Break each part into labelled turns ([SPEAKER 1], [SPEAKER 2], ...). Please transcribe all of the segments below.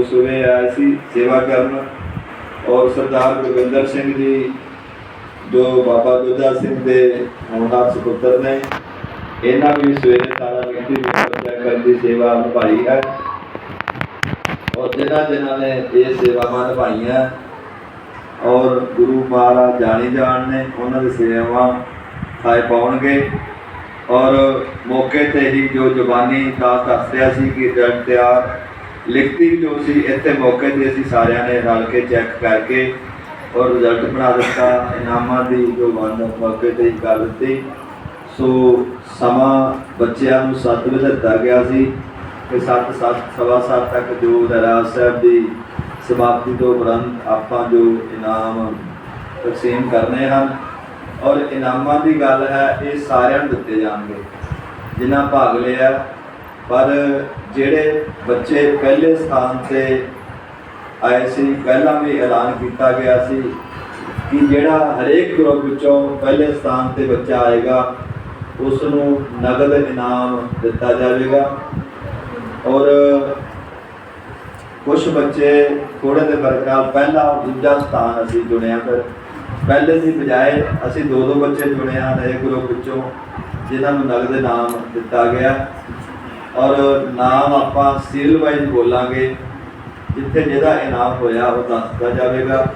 [SPEAKER 1] ਉਸ ਵੇਲੇ ਆਏ ਸੀ ਸੇਵਾ ਕਰਨ ਔਰ ਸਰਦਾਰ ਗੁਰਵਿੰਦਰ ਸਿੰਘ ਜੀ, ਜੋ ਬਾਬਾ ਦੁੱਜਾ ਸਿੰਘ ਦੇ ਹੋਣਹਾਰ ਸੁਪੁੱਤਰ ਨੇ, ਇਹਨਾਂ ਵੀ ਸਵੇਰੇ ਸਾਰਾ ਗਿਣਤੀ ਵਿੱਚ ਬੱਚਾ ਕਰਨ ਦੀ ਸੇਵਾ ਨਿਭਾਈ ਹੈ। ਔਰ ਜਿਨ੍ਹਾਂ ਜਿਨ੍ਹਾਂ ਨੇ ਇਹ ਸੇਵਾਵਾਂ ਨਿਭਾਈਆਂ ਔਰ ਗੁਰੂ ਮਹਾਰਾਜ ਜਾਣੀ ਜਾਣ ਨੇ, ਉਹਨਾਂ ਦੀ ਸੇਵਾਵਾਂ ਖਾਏ ਪਾਉਣਗੇ। ਔਰ ਮੌਕੇ ਤੇ ਹੀ ਜੋ ਜ਼ੁਬਾਨੀ ਦਾ ਦੱਸਿਆ ਸੀ ਕਿ ਰਿਜ਼ਲਟ ਤਿਆਰ ਲਿਖਤੀ ਜੋ ਸੀ, ਇੱਥੇ ਮੌਕੇ ਤੇ ਅਸੀਂ ਸਾਰਿਆਂ ਨੇ ਰਲ ਕੇ ਚੈੱਕ ਕਰਕੇ ਔਰ ਰਿਜ਼ਲਟ ਬਣਾ ਦਿੱਤਾ। ਇਨਾਮਾਂ ਦੀ ਜੋ ਵੰਡ ਮੌਕੇ ਤੇ ਹੀ ਕਰ ਦਿੱਤੀ। ਸੋ ਸਮਾਂ ਬੱਚਿਆਂ ਨੂੰ 7 ਵਜੇ ਦਿੱਤਾ ਗਿਆ ਸੀ ਕਿ 7 7 ਸਵਾ ਸੱਤ ਤੱਕ ਜੋ ਦਰਾਜ ਸਾਹਿਬ ਦੀ ਸਮਾਪਤੀ ਤੋਂ ਉਪਰੰਤ ਆਪਾਂ ਜੋ ਇਨਾਮ ਤਕਸੀਮ ਕਰਨੇ ਹਨ ਔਰ ਇਨਾਮਾਂ ਦੀ ਗੱਲ ਹੈ, ਇਹ ਸਾਰਿਆਂ ਨੂੰ ਦਿੱਤੇ ਜਾਣਗੇ। ਜਿਨ੍ਹਾਂ ਭਾਗ ਲਿਆ ਪਰ ਜਿਹੜੇ ਬੱਚੇ ਪਹਿਲੇ ਸਥਾਨ ਤੇ ਆਏ ਸੀ, ਪਹਿਲਾਂ ਵੀ ਐਲਾਨ ਕੀਤਾ ਗਿਆ ਸੀ ਕਿ ਜਿਹੜਾ ਹਰੇਕ ਗਰੁੱਪ ਵਿੱਚੋਂ ਪਹਿਲੇ ਸਥਾਨ ਤੇ ਬੱਚਾ ਆਏਗਾ ਉਸ ਨੂੰ ਨਗਦ ਇਨਾਮ ਦਿੱਤਾ ਜਾਵੇਗਾ। ਔਰ ਕੁਝ ਬੱਚੇ ਥੋੜੇ ਦੇ ਫ਼ਰਕ ਨਾਲ ਪਹਿਲਾ, ਦੂਜਾ ਸਥਾਨ ਅਸੀਂ ਚੁਣਿਆ ਫਿਰ। ਪਹਿਲੇ ਦੀ ਬਜਾਏ ਅਸੀਂ ਦੋ ਦੋ ਬੱਚੇ ਚੁਣੇ ਹਨ ਇਹ ਗਰੁੱਪ ਵਿੱਚੋਂ, ਜਿਨ੍ਹਾਂ ਨੂੰ ਨਗਦ ਇਨਾਮ ਦਿੱਤਾ ਗਿਆ। ਔਰ ਨਾਮ ਆਪਾਂ ਸੀਰੀਅਲ ਵਾਈਜ਼ ਬੋਲਾਂਗੇ। ਜਿੱਥੇ ਜਿਹਦਾ ਇਨਾਮ ਹੋਇਆ ਉਹ ਦੱਸਦਾ ਜਾਵੇਗਾ।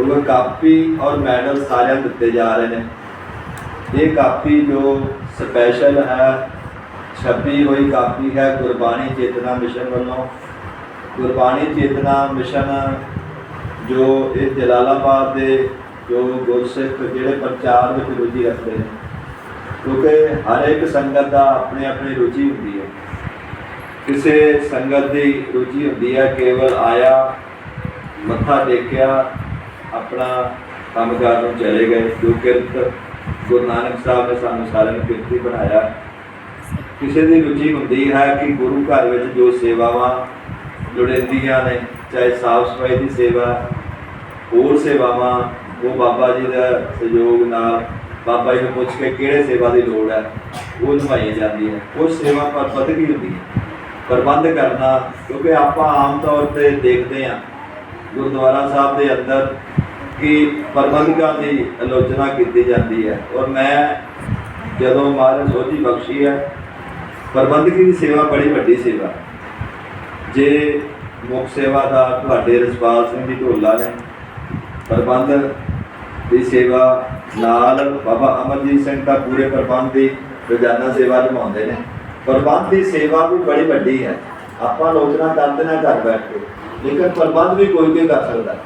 [SPEAKER 1] ਉਹ ਕਾਪੀ ਔਰ ਮੈਡਲ ਸਾਰਿਆਂ ਦਿੱਤੇ ਜਾ ਰਹੇ ਨੇ। ਇਹ ਕਾਪੀ ਜੋ ਸਪੈਸ਼ਲ ਹੈ, ਛਪੀ ਹੋਈ ਕਾਪੀ ਹੈ ਗੁਰਬਾਣੀ ਚੇਤਨਾ ਮਿਸ਼ਨ ਵੱਲੋਂ। ਗੁਰਬਾਣੀ ਚੇਤਨਾ ਮਿਸ਼ਨ ਜੋ ਇਹ ਜਲਾਲਾਬਾਦ ਦੇ ਜੋ ਗੁਰਸਿੱਖ ਜਿਹੜੇ ਪ੍ਰਚਾਰ ਵਿੱਚ ਰੁਚੀ ਰੱਖਦੇ ਨੇ। ਕਿਉਂਕਿ ਹਰ ਇੱਕ ਸੰਗਤ ਦਾ ਆਪਣੀ ਆਪਣੀ ਰੁਚੀ ਹੁੰਦੀ ਹੈ। ਕਿਸੇ ਸੰਗਤ ਦੀ ਰੁਚੀ ਹੁੰਦੀ ਹੈ, ਕੇਵਲ ਆਇਆ, ਮੱਥਾ ਟੇਕਿਆ, ਆਪਣਾ ਕੰਮ ਕਾਰ ਨੂੰ ਚਲੇ ਗਏ। ਜੋ ਕਿਰਤ ਗੁਰੂ ਨਾਨਕ ਸਾਹਿਬ ਨੇ ਸਾਨੂੰ ਸਾਰਿਆਂ ਨੂੰ ਕਿਰਤੀ ਬਣਾਇਆ। ਕਿਸੇ ਦੀ ਰੁਚੀ ਹੁੰਦੀ ਹੈ ਕਿ ਗੁਰੂ ਘਰ ਵਿੱਚ ਜੋ ਸੇਵਾਵਾਂ ਲੋੜੀਂਦੀਆਂ ਨੇ, ਚਾਹੇ ਸਾਫ਼ ਸਫ਼ਾਈ ਦੀ ਸੇਵਾ, ਹੋਰ ਸੇਵਾਵਾਂ, ਉਹ ਬਾਬਾ ਜੀ ਦਾ ਸਹਿਯੋਗ ਨਾਲ ਬਾਬਾ ਜੀ ਨੂੰ ਪੁੱਛ ਕੇ ਕਿਹੜੇ ਸੇਵਾ ਦੀ ਲੋੜ ਹੈ, ਉਹ ਨਿਭਾਈ ਜਾਂਦੀ ਹੈ। ਉਹ ਸੇਵਾ ਪਰ ਪਤਾ ਹੁੰਦੀ ਹੈ? ਪ੍ਰਬੰਧ ਕਰਨਾ, ਕਿਉਂਕਿ ਆਪਾਂ ਆਮ ਤੌਰ ਤੇ ਦੇਖਦੇ ਹਾਂ, ਗੁਰਦੁਆਰਾ ਸਾਹਿਬ ਦੇ ਅੰਦਰ ਕਿ ਪ੍ਰਬੰਧਕਾਂ ਦੀ ਆਲੋਚਨਾ ਕੀਤੀ ਜਾਂਦੀ ਹੈ। ਔਰ ਮੈਂ ਜਦੋਂ ਮਹਾਰਾਜ ਸੋਝੀ ਬਖਸ਼ੀ ਹੈ, ਪ੍ਰਬੰਧਕੀ ਦੀ ਸੇਵਾ ਬੜੀ ਵੱਡੀ ਸੇਵਾ ਹੈ। ਜੇ ਮੁੱਖ ਸੇਵਾਦਾਰ ਤੁਹਾਡੇ ਰਸਪਾਲ ਸਿੰਘ ਜੀ ਢੋਲਾ ਨੇ, ਪ੍ਰਬੰਧ ਦੀ ਸੇਵਾ ਨਾਲ ਬਾਬਾ ਅਮਰਜੀਤ ਸਿੰਘ ਦਾ ਪੂਰੇ ਪ੍ਰਬੰਧ ਦੀ ਰੋਜ਼ਾਨਾ ਸੇਵਾ ਨਿਭਾਉਂਦੇ ਨੇ। ਪ੍ਰਬੰਧ ਦੀ ਸੇਵਾ ਵੀ ਬੜੀ ਵੱਡੀ ਹੈ। ਆਪਾਂ ਆਲੋਚਨਾ ਕਰਦੇ ਨਾ ਘਰ ਬੈਠ ਕੇ। ਲੇਕਿਨ ਪ੍ਰਬੰਧ ਵੀ ਕੋਈ ਕੋਈ ਕਰ ਸਕਦਾ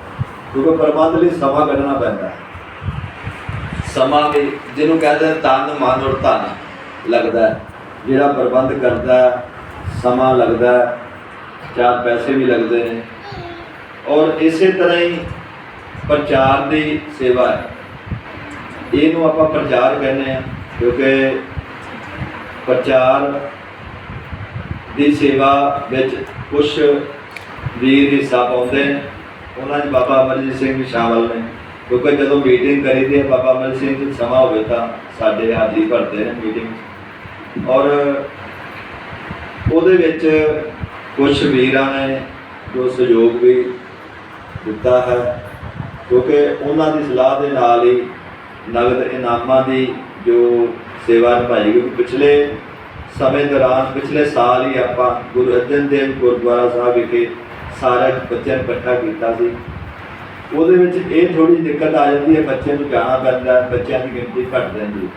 [SPEAKER 1] ਕਿਉਂਕਿ ਪ੍ਰਬੰਧ ਲਈ ਸਮਾਂ ਕੱਢਣਾ ਪੈਂਦਾ ਸਮਾਂ ਵੀ ਜਿਹਨੂੰ ਕਹਿੰਦੇ ਨੇ ਤਨ, ਮਨ ਔਰ ਧਨ ਲੱਗਦਾ ਜਿਹੜਾ ਪ੍ਰਬੰਧ ਕਰਦਾ ਸਮਾਂ ਲੱਗਦਾ ਚਾਰ ਪੈਸੇ ਵੀ ਲੱਗਦੇ ਨੇ। ਔਰ ਇਸੇ ਤਰ੍ਹਾਂ ਹੀ ਪ੍ਰਚਾਰ ਦੀ ਸੇਵਾ ਹੈ। ਇਹਨੂੰ ਆਪਾਂ ਪ੍ਰਚਾਰ ਕਹਿੰਦੇ ਆ ਕਿਉਂਕਿ ਪ੍ਰਚਾਰ ਦੀ ਸੇਵਾ ਵਿੱਚ ਕੁਝ ਵੀਰ ਹਿੱਸਾ ਪਾਉਂਦੇ ਨੇ, ਉਹਨਾਂ 'ਚ ਬਾਬਾ ਅਮਰਜੀਤ ਸਿੰਘ ਵੀ ਸ਼ਾਮਲ ਨੇ। ਕਿਉਂਕਿ ਜਦੋਂ ਮੀਟਿੰਗ ਕਰੀਦੀ ਹੈ, ਬਾਬਾ ਅਮਰਜੀਤ ਸਿੰਘ ਜੀ ਸਮਾਂ ਹੋਵੇ ਤਾਂ ਸਾਡੇ ਹਾਜ਼ਰੀ ਭਰਦੇ ਨੇ ਮੀਟਿੰਗ ਔਰ ਉਹਦੇ ਵਿੱਚ ਕੁਝ ਵੀਰਾਂ ਨੇ ਜੋ ਸਹਿਯੋਗ ਵੀ ਦਿੱਤਾ ਹੈ, ਕਿਉਂਕਿ ਉਹਨਾਂ ਦੀ ਸਲਾਹ ਦੇ ਨਾਲ ਹੀ ਨਗਦ ਇਨਾਮਾਂ ਦੀ ਜੋ ਸੇਵਾ ਨਿਭਾਈ ਗਈ। ਪਿਛਲੇ ਸਮੇਂ ਦੌਰਾਨ, ਪਿਛਲੇ ਸਾਲ ਹੀ ਆਪਾਂ ਗੁਰੂ ਅਰਜਨ ਦੇਵ ਗੁਰਦੁਆਰਾ ਸਾਹਿਬ ਵਿਖੇ ਸਾਰੇ ਬੱਚਿਆਂ ਨੂੰ ਇਕੱਠਾ ਕੀਤਾ ਸੀ। ਉਹਦੇ ਵਿੱਚ ਇਹ ਥੋੜੀ ਦਿੱਕਤ ਆ ਜਾਂਦੀ ਹੈ ਬੱਚਿਆਂ ਨੂੰ ਜਾਣਾ ਪੈਂਦਾ, ਬੱਚਿਆਂ ਦੀ ਗਿਣਤੀ ਘਟ ਜਾਂਦੀ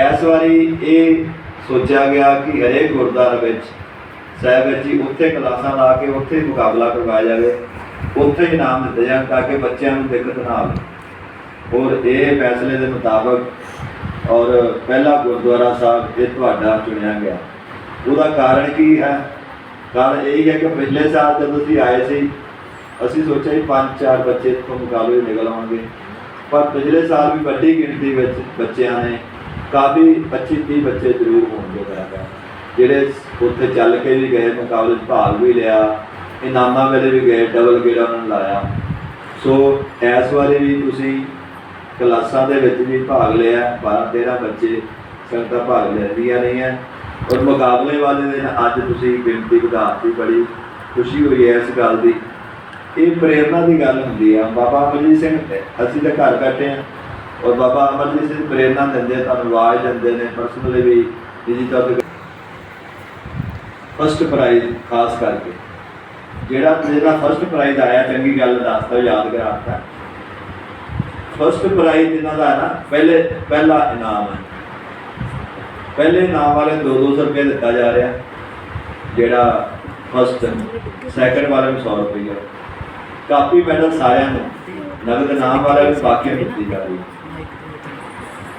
[SPEAKER 1] ਇਸ ਵਾਰੀ ਇਹ ਸੋਚਿਆ ਗਿਆ ਕਿ ਹਰੇਕ ਗੁਰਦੁਆਰਾ ਵਿੱਚ ਸਾਹਿਬ ਵਿੱਚ ਹੀ ਉੱਥੇ ਕਲਾਸਾਂ ਲਾ ਕੇ ਉੱਥੇ ਮੁਕਾਬਲਾ ਕਰਵਾਇਆ ਜਾਵੇ, ਉੱਥੇ ਇਨਾਮ ਦਿੱਤੇ ਜਾਣ ਤਾਂ ਕਿ ਬੱਚਿਆਂ ਨੂੰ ਦਿੱਕਤ ਨਾ ਆਵੇ। ਔਰ ਇਹ ਫੈਸਲੇ ਦੇ ਮੁਤਾਬਕ ਔਰ ਪਹਿਲਾ ਗੁਰਦੁਆਰਾ ਸਾਹਿਬ ਇਹ ਤੁਹਾਡਾ ਚੁਣਿਆ ਗਿਆ। ਉਹਦਾ ਕਾਰਨ ਕੀ ਹੈ? ਕਾਰਨ ਇਹ ਹੈ ਕਿ ਪਿਛਲੇ ਸਾਲ ਜਦੋਂ ਤੁਸੀਂ ਆਏ ਸੀ, ਅਸੀਂ ਸੋਚਿਆ ਸੀ ਪੰਜ ਚਾਰ ਬੱਚੇ ਇੱਥੋਂ ਮੁਕਾਬਲੇ ਨਿਕਲ ਆਉਣਗੇ। ਪਰ ਪਿਛਲੇ ਸਾਲ ਵੀ ਵੱਡੀ ਗਿਣਤੀ ਵਿੱਚ ਬੱਚਿਆਂ ਨੇ ਕਾਫੀ 25 30 ਬੱਚੇ ਜ਼ਰੂਰ ਹੋਣਗੇ ਬਰਾਬਰ। ਜਿਹੜੇ ਉੱਥੇ ਚੱਲ ਕੇ ਵੀ ਗਏ, ਮੁਕਾਬਲੇ 'ਚ ਭਾਗ ਵੀ ਲਿਆ, ਇਨਾਮਾਂ ਵੇਲੇ ਵੀ ਗਏ ਡਬਲ ਗੇੜਾ ਉਹਨਾਂ ਨੇ ਲਾਇਆ। ਸੋ ਇਸ ਵਾਰੀ ਵੀ ਤੁਸੀਂ ਕਲਾਸਾਂ ਦੇ ਵਿੱਚ ਵੀ ਭਾਗ ਲਿਆ। 12 13 ਬੱਚੇ ਸੰਗਤਾਂ ਭਾਗ ਲੈਂਦੀਆਂ ਰਹੀਆਂ। ਔਰ ਮੁਕਾਬਲੇ ਵਾਲੇ ਦਿਨ ਅੱਜ ਤੁਸੀਂ ਗਿਣਤੀ ਵਧਾਤੀ ਬੜੀ ਖੁਸ਼ੀ ਹੋਈ ਹੈ ਇਸ ਗੱਲ ਦੀ। ਇਹ ਪ੍ਰੇਰਣਾ ਦੀ ਗੱਲ ਹੁੰਦੀ ਆ ਬਾਬਾ ਅਮਰਜੀਤ ਸਿੰਘ ਅਸੀਂ ਤਾਂ ਘਰ ਬੈਠੇ ਆ ਔਰ ਬਾਬਾ ਅਮਰਜੀਤ ਸਿੰਘ ਪ੍ਰੇਰਣਾ ਦਿੰਦੇ ਆ, ਤੁਹਾਨੂੰ ਆਵਾਜ਼ ਦਿੰਦੇ ਨੇ ਪਰਸਨਲੀ ਵੀ ਡਿਜੀਟਲ ਫਸਟ ਪ੍ਰਾਈਜ਼ ਖਾਸ ਕਰਕੇ। ਜਿਹੜਾ ਜਿਹੜਾ ਫਸਟ ਪ੍ਰਾਈਜ਼ ਆਇਆ ਚੰਗੀ ਗੱਲ ਦੱਸਦਾ ਯਾਦ ਕਰਾਤਾ ਫਸਟ ਪ੍ਰਾਈਜ਼ ਇਹਨਾਂ ਦਾ ਹੈ ਨਾ, ਪਹਿਲੇ, ਪਹਿਲਾ ਇਨਾਮ ਹੈ। ਪਹਿਲੇ ਇਨਾਮ ਵਾਲੇ 2-200 ਰੁਪਏ ਦਿੱਤਾ ਜਾ ਰਿਹਾ। ਜਿਹੜਾ ਫਸਟ ਸੈਕੰਡ ਵਾਲੇ ਨੂੰ 100 ਰੁਪਏ ਕਾਪੀ ਮੈਡਲ ਸਾਰਿਆਂ ਨੂੰ, ਨਗਦ ਇਨਾਮ ਵਾਲੇ ਨੂੰ ਬਾਕੀਆਂ ਦਿੱਤੀ ਜਾ ਰਹੀ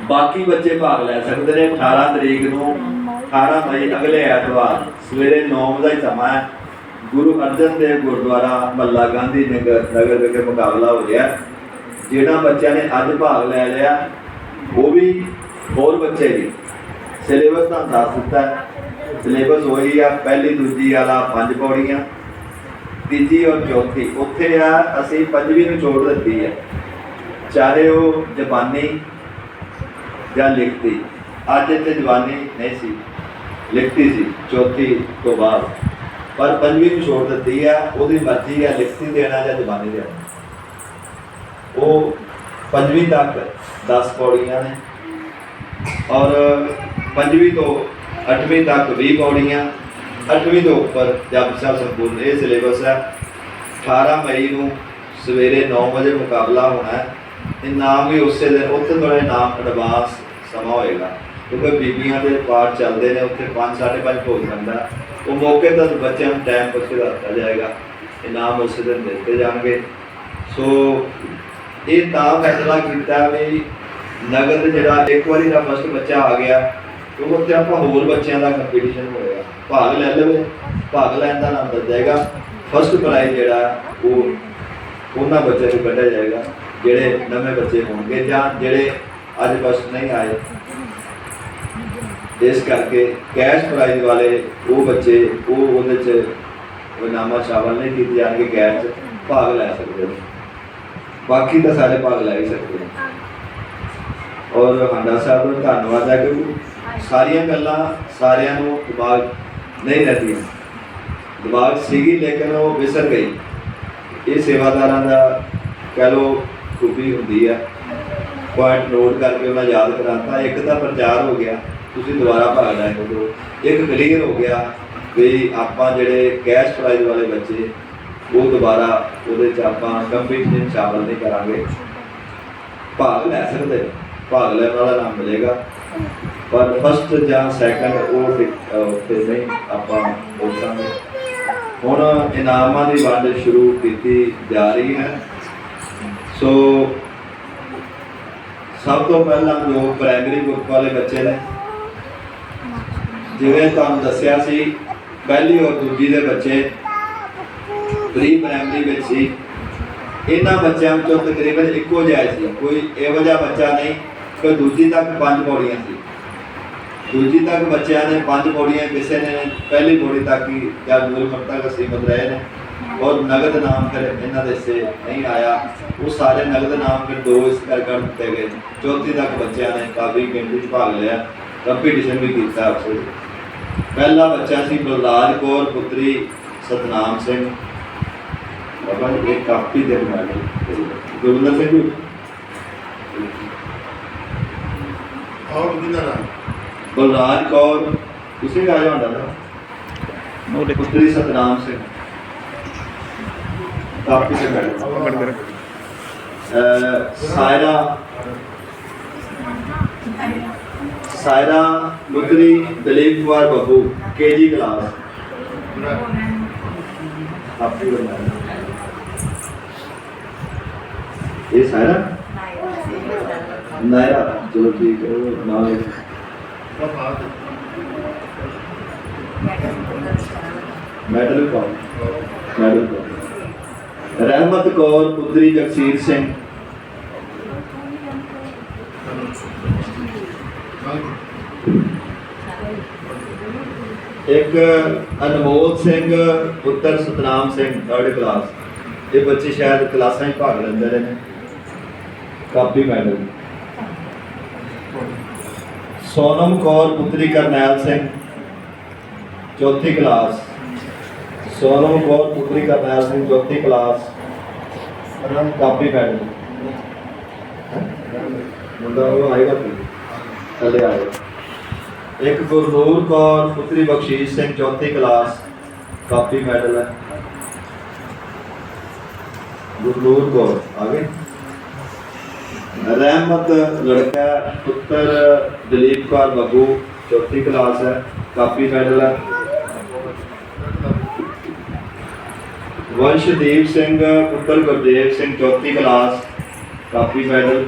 [SPEAKER 1] ਬਾਕੀ ਬੱਚੇ ਭਾਗ ਲੈ ਸਕਦੇ ਨੇ। 18 ਤਰੀਕ ਨੂੰ 18 ਮਈ, ਅਗਲੇ ਐਤਵਾਰ, ਸਵੇਰੇ 9 ਵਜੇ ਸਮਾਂ ਹੈ। ਗੁਰੂ ਅਰਜਨ ਦੇਵ ਗੁਰਦੁਆਰਾ ਮੱਲਾ ਗਾਂਧੀ ਨਗਰ ਨਗਰ ਵਿਖੇ ਮੁਕਾਬਲਾ ਹੋ ਗਿਆ ਜਿਹੜਾ ਬੱਚਿਆਂ ਨੇ ਅੱਜ ਭਾਗ ਲੈ ਲਿਆ, ਉਹ ਵੀ ਹੋਰ ਬੱਚੇ ਵੀ ਸਿਲੇਬਸ ਤਾਂ ਦੱਸ ਦਿੱਤਾ ਸਿਲੇਬਸ ਹੋਈ ਆ, ਪਹਿਲੀ, ਦੂਜੀ ਵਾਲਾ ਪੰਜ ਪੌੜੀਆਂ, ਤੀਜੀ ਔਰ ਚੌਥੀ। ਉੱਥੇ ਆ, ਅਸੀਂ ਪੰਜਵੀਂ ਨੂੰ ਛੋੜ ਦਿੱਤੀ ਹੈ ਚਾਹੇ ਉਹ ਜ਼ਬਾਨੀ ਜਾਂ ਲਿਖਤੀ। ਅੱਜ ਇੱਥੇ ਜਵਾਨੀ ਨਹੀਂ ਸੀ। ਲਿਖਤੀ ਸੀ, ਚੌਥੀ ਤੋਂ ਬਾਅਦ। ਪਰ ਪੰਜਵੀਂ ਨੂੰ ਛੋੜ ਦਿੱਤੀ ਆ, ਉਹਦੀ ਮਰਜ਼ੀ ਆ ਲਿਖਤੀ ਦੇਣਾ ਜਾਂ ਜਬਾਨੀ ਦੇਣਾ। ਉਹ ਪੰਜਵੀਂ ਤੱਕ 10 ਪੌੜੀਆਂ ਨੇ। ਔਰ ਪੰਜਵੀਂ ਤੋਂ 8ਵੀਂ ਤੱਕ 20 ਪੌੜੀਆਂ। 8ਵੀਂ ਤੋਂ ਉੱਪਰ ਜਪ ਸਾਹਿਬ ਸੰਪੂਰਨ ਇਹ ਸਿਲੇਬਸ ਹੈ। 18 ਮਈ ਨੂੰ ਸਵੇਰੇ 9 ਵਜੇ ਮੁਕਾਬਲਾ ਹੋਣਾ ਹੈ। ਇਨਾਮ ਵੀ ਉਸੇ ਦਿਨ, ਉੱਥੇ ਤੁਹਾਡੇ ਇਨਾਮ ਐਡਵਾਂਸ ਸਮਾਂ ਹੋਏਗਾ। ਕਿਉਂਕਿ ਬੀਬੀਆਂ ਦੇ ਪਾਠ ਚੱਲਦੇ ਨੇ, ਉੱਥੇ 5 5:30 ਹੋ ਜਾਂਦਾ ਉਹ ਮੌਕੇ ਤੇ ਬੱਚਿਆਂ ਨੂੰ ਟਾਈਮ ਪੁੱਛ ਦਿੱਤਾ ਜਾਏਗਾ। ਇਨਾਮ ਉਸੇ ਦਿਨ ਦਿੱਤੇ ਜਾਣਗੇ। ਸੋ ਇਹ ਤਾਂ ਫੈਸਲਾ ਕੀਤਾ ਵੀ ਨਗਦ ਜਿਹੜਾ ਇੱਕ ਵਾਰੀ ਦਾ ਫਸਟ ਬੱਚਾ ਆ ਗਿਆ ਉਹ ਤੇ ਆਪਾਂ ਹੋਰ ਬੱਚਿਆਂ ਦਾ ਕੰਪੀਟੀਸ਼ਨ ਹੋਏਗਾ। ਭਾਗ ਲੈ ਲਵੇ, ਭਾਗ ਲੈਣ ਦਾ ਨਾਮ ਦਿੱਤਾ ਜਾਏਗਾ ਫਸਟ ਪ੍ਰਾਈਜ਼ ਜਿਹੜਾ, ਉਹ ਉਹਨਾਂ ਬੱਚਿਆਂ ਨੂੰ ਕੱਢਿਆ ਜਾਏਗਾ, ਜਿਹੜੇ ਨਵੇਂ ਬੱਚੇ ਹੋਣਗੇ ਜਾਂ ਜਿਹੜੇ ਅੱਜ ਫਸਟ ਨਹੀਂ ਆਏ। ਇਸ ਕਰਕੇ ਕੈਸ਼ ਪ੍ਰਾਈਜ਼ ਵਾਲੇ ਉਹ ਬੱਚੇ, ਉਹ ਉਹਦੇ ਚ ਉਹ ਨਾਮਾ ਸ਼ਾਮਲ ਨਹੀਂ ਕੀਤੇ ਜਾਣਗੇ ਕੈਸ਼ 'ਚ ਭਾਗ ਲੈ ਸਕਦੇ ਨੇ। ਬਾਕੀ ਤਾਂ ਸਾਰੇ ਭਾਗ ਲੈ ਹੀ ਸਕਦੇ ਨੇ ਔਰ ਹੰਡਾ ਸਾਹਿਬ ਦਾ ਧੰਨਵਾਦ ਹੈ ਕਿ ਸਾਰੀਆਂ ਗੱਲਾਂ ਸਾਰਿਆਂ ਨੂੰ ਦਿਮਾਗ ਨਹੀਂ ਰਹਿੰਦੀਆਂ। ਦਿਮਾਗ ਸੀਗੀ ਲੇਕਿਨ ਉਹ ਵਿਸਰ ਗਈ। ਇਹ ਸੇਵਾਦਾਰਾਂ ਦਾ ਕਹਿ ਲੋ ਖੂਬੀ ਹੁੰਦੀ ਹੈ ਪੁਆਇੰਟ ਨੋਟ ਕਰਕੇ ਉਹਨਾਂ ਯਾਦ ਕਰਾਤਾ ਇੱਕ ਤਾਂ ਪ੍ਰਚਾਰ ਹੋ ਗਿਆ ਤੁਸੀਂ ਦੁਬਾਰਾ ਭਾਗ ਲੈ ਹੋ। ਇੱਕ ਕਲੀਅਰ ਹੋ ਗਿਆ ਵੀ ਆਪਾਂ ਜਿਹੜੇ ਕੈਸ਼ ਪ੍ਰਾਈਜ਼ ਵਾਲੇ ਬੱਚੇ ਉਹ ਦੁਬਾਰਾ ਉਹਦੇ ਚ ਆਪਾਂ ਕੰਪੀਟੀਸ਼ਨ ਸ਼ਾਮਲ ਨਹੀਂ ਕਰਾਂਗੇ। ਭਾਗ ਲੈ ਸਕਦੇ ਭਾਗ ਲੈਣ ਵਾਲਾ ਨਾਮ ਮਿਲੇਗਾ। ਪਰ ਫਸਟ ਜਾਂ ਸੈਕੰਡ ਉਹ ਫਿਕ- ਨਹੀਂ ਆਪਾਂ ਬੋਲਾਂਗੇ ਹੁਣ ਇਨਾਮਾਂ ਦੀ ਵੰਡ ਸ਼ੁਰੂ ਕੀਤੀ ਜਾ ਰਹੀ ਹੈ। ਸੋ ਸਭ ਤੋਂ ਪਹਿਲਾਂ ਜੋ ਪ੍ਰਾਇਮਰੀ ਗਰੁੱਪ ਵਾਲੇ ਬੱਚੇ ਨੇ, ਜਿਵੇਂ ਤੁਹਾਨੂੰ ਦੱਸਿਆ ਸੀ, ਪਹਿਲੀ ਔਰ ਦੂਜੀ ਦੇ ਬੱਚੇ ਪ੍ਰੀ ਪ੍ਰਾਇਮਰੀ ਵਿੱਚ ਸੀ, ਇਹਨਾਂ ਬੱਚਿਆਂ ਵਿੱਚੋਂ ਤਕਰੀਬਨ ਇੱਕੋ ਜਿਹਾ ਸੀ। ਕੋਈ ਇਹੋ ਜਿਹਾ ਬੱਚਾ ਨਹੀਂ ਕਿ ਦੂਜੀ ਤੱਕ ਪੰਜ ਪੌੜੀਆਂ ਸੀ। ਦੂਜੀ ਤੱਕ ਬੱਚਿਆਂ ਨੇ ਪੰਜ ਪੌੜੀਆਂ ਕਿਸੇ ਨੇ ਪਹਿਲੀ ਪੌੜੀ ਤੱਕ ਹੀ ਜਾਂ ਮੂਲ ਤੱਕ ਸੀਮਤ ਰਹੇ ਨੇ। ਔਰ ਨਗਦ ਨਾਮ ਫਿਰ ਇਹਨਾਂ ਦੇ ਸੇ ਨਹੀਂ ਆਇਆ। ਉਹ ਸਾਰੇ ਨਗਦ ਨਾਮ ਫਿਰ ਦੋ ਇਸ ਕਰ ਕਰ ਦਿੱਤੇ ਗਏ। ਚੌਥੀ ਤੱਕ ਬੱਚਿਆਂ ਨੇ ਕਾਫੀ ਗਿਣਤੀ 'ਚ ਭਾਗ ਲਿਆ। ਕੰਪੀਟੀਸ਼ਨ ਵੀ ਕੀਤਾ ਆਪਸੇ ਪਹਿਲਾ ਬੱਚਾ ਸੀ ਬਲਰਾਜ ਕੌਰ, ਪੁੱਤਰੀ ਸਤਨਾਮ ਸਿੰਘ। ਬਾਬਾ ਜੀ ਇੱਕ ਕਾਪੀ ਦੇ ਬਣਾ ਗੁਰਵਿੰਦਰ ਸਿੰਘ ਜੀ
[SPEAKER 2] ਔਰ ਕਿਹਦਾ ਨਾਮ
[SPEAKER 1] ਬਲਰਾਜ ਕੌਰ ਤੁਸੀਂ ਆ ਜਾਓ ਨਾ
[SPEAKER 3] ਉਹ ਦੇਖੋ
[SPEAKER 1] ਪੁੱਤਰੀ ਸਤਨਾਮ ਸਿੰਘ ਕਾਪੀ ਤੇ ਬੈਠੋ
[SPEAKER 3] ਪਕੜ ਕੇ ਰੱਖ
[SPEAKER 1] ਅਹ ਸਾਇਰਾ ਸਾਇਰਾ ਪੁੱਤਰੀ Dalip Kumar Babbu KG class copy ਬਣਾ ਇਹ ਸਾਇਰਾ? ਨਾਇਰਾ ਚਲੋ ਠੀਕ ਹੈ ਉਹ ਨਾਮ ਹੈ ਮੈਡਲ ਪਾਓ। ਮੈਡਲ ਪਾਓ। ਰਹਿਮਤ ਕੌਰ, ਪੁੱਤਰੀ ਜਗਸੀਰ ਸਿੰਘ। ਇੱਕ ਅਨਮੋਲ ਸਿੰਘ, ਪੁੱਤਰ ਸਤਨਾਮ ਸਿੰਘ ਥਰਡ ਕਲਾਸ ਇਹ ਬੱਚੇ ਸ਼ਾਇਦ ਕਲਾਸਾਂ 'ਚ ਭਾਗ ਲੈਂਦੇ ਰਹੇ ਨੇ। ਕਾਪੀ ਮੈਡਲ ਸੋਨਮ ਕੌਰ ਪੁੱਤਰੀ ਕਰਨੈਲ ਸਿੰਘ ਚੌਥੀ ਕਲਾਸ ਸੋਨਮ ਕੌਰ ਪੁੱਤਰੀ ਕਰਨੈਲ ਸਿੰਘ ਚੌਥੀ ਕਲਾਸ ਰਨ ਕਾਪੀ ਪੈਡ ਮੁੰਡਾ ਉਹ ਆਏਗਾ ਵੀ ਥੱਲੇ ਆਏਗਾ ਇੱਕ ਗੁਰਨੂਰ ਕੌਰ ਪੁੱਤਰੀ ਬਖਸ਼ੀਸ਼ ਸਿੰਘ ਚੌਥੀ ਕਲਾਸ ਕਾਪੀ ਮੈਡਲ ਹੈ ਗੁਰਨੂਰ ਕੌਰ ਆਗੇ ਰਹਿਮਤ ਲੜਕਾ ਪੁੱਤਰ ਦਲੀਪ ਕੌਰ ਬੱਬੂ ਚੌਥੀ ਕਲਾਸ ਹੈ ਕਾਪੀ ਮੈਡਲ ਹੈ ਵੰਸ਼ਦੀਪ ਸਿੰਘ ਪੁੱਤਰ ਗੁਰਦੇਵ ਸਿੰਘ ਚੌਥੀ class copy medal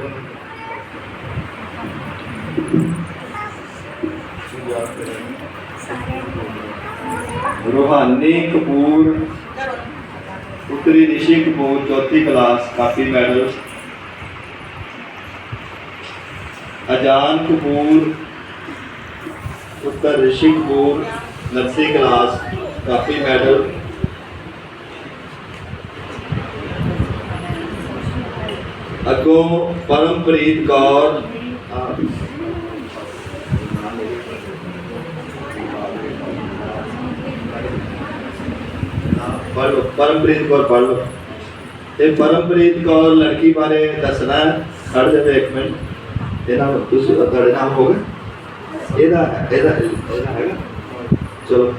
[SPEAKER 1] Rohani Kapoor ਪੁੱਤਰੀ ਰਿਸ਼ੀ ਕਪੂਰ ਚੌਥੀ class copy medal Ajaan Kapoor ਪੁੱਤਰ Rishi Kapoor nursery class copy medal ਅੱਗੋਂ ਪਰਮਪ੍ਰੀਤ ਕੌਰ ਆਹ, ਪੜ੍ਹ ਲਓ ਪਰਮਪ੍ਰੀਤ ਕੌਰ ਪੜ੍ਹ ਲਓ ਇਹ ਪਰਮਪ੍ਰੀਤ ਕੌਰ ਲੜਕੀ ਬਾਰੇ ਦੱਸਣਾ ਹੈ। ਖੜ੍ਹ ਜਾਵੇ ਇੱਕ ਮਿੰਟ ਇਹਦਾ ਤੁਸੀਂ ਤੁਹਾਡੇ ਨਾਮ ਹੋਗਾ ਇਹਦਾ ਇਹਦਾ ਇਹਦਾ ਹੈਗਾ। ਚਲੋ।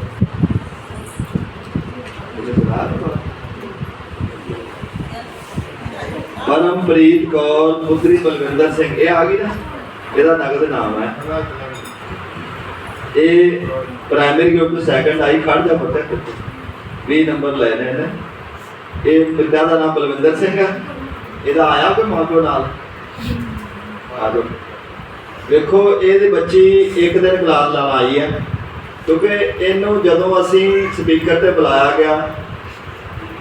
[SPEAKER 1] ਪਰਮਪ੍ਰੀਤ ਕੌਰ, ਪੁੱਤਰੀ ਬਲਵਿੰਦਰ ਸਿੰਘ, ਇਹ ਆ ਗਈ ਨਾ। ਇਹਦਾ ਨਗਦ ਨਾਮ ਹੈ। ਇਹ ਪ੍ਰਾਇਮਰੀ ਗਰੁੱਪ ਤੋਂ ਸੈਕੰਡ ਆਈ, ਖੜ ਜਾ ਪੁੱਤਰ 20 ਨੰਬਰ ਲੈ ਰਹੇ ਨੇ ਇਹ ਪਿਤਾ ਦਾ ਨਾਮ ਬਲਵਿੰਦਰ ਸਿੰਘ ਹੈ। ਇਹਦਾ ਆਇਆ ਕੋਈ ਮਾਂ ਪਿਓ ਨਾਲ? ਆ ਜਾਓ ਵੇਖੋ ਇਹਦੇ ਬੱਚੀ ਇੱਕ ਦਿਨ ਕਲਾਸ ਲਾਣ ਆਈ ਹੈ, ਕਿਉਂਕਿ ਇਹਨੂੰ ਜਦੋਂ ਅਸੀਂ ਸਪੀਕਰ ਤੇ ਬੁਲਾਇਆ ਗਿਆ,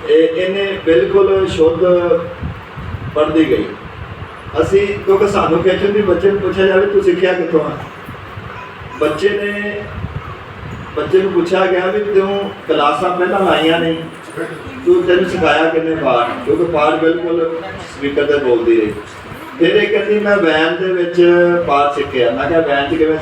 [SPEAKER 1] ਇਹ ਇਹਨੇ ਬਿਲਕੁਲ ਸ਼ੁੱਧ ਪੜ੍ਹਦੀ ਗਈ। ਅਸੀਂ, ਕਿਉਂਕਿ ਸਾਨੂੰ ਖੇਚਣ ਵੀ ਬੱਚੇ ਨੂੰ ਪੁੱਛਿਆ ਜਾਵੇ ਤੂੰ ਸਿੱਖਿਆ ਕਿੱਥੋਂ ਆ? ਬੱਚੇ ਨੇ, ਬੱਚੇ ਨੂੰ ਪੁੱਛਿਆ ਗਿਆ ਵੀ ਤੂੰ ਕਲਾਸਾਂ ਪਹਿਲਾਂ ਲਾਈਆਂ ਨਹੀਂ ਤੂੰ ਤੈਨੂੰ ਸਿਖਾਇਆ ਕਿੰਨੇ ਪਾਠ? ਕਿਉਂਕਿ ਪਾਠ ਬਿਲਕੁਲ ਸਪੀਕਰ ਤੇ ਬੋਲਦੀ ਰਹੀ। ਇਹਦੇ ਇਹ ਕਹਿੰਦੀ ਮੈਂ ਵੈਨ ਦੇ ਵਿੱਚ ਪਾਠ ਸਿੱਖਿਆ। ਮੈਂ ਕਿਹਾ ਵੈਨ 'ਚ ਕਿਵੇਂ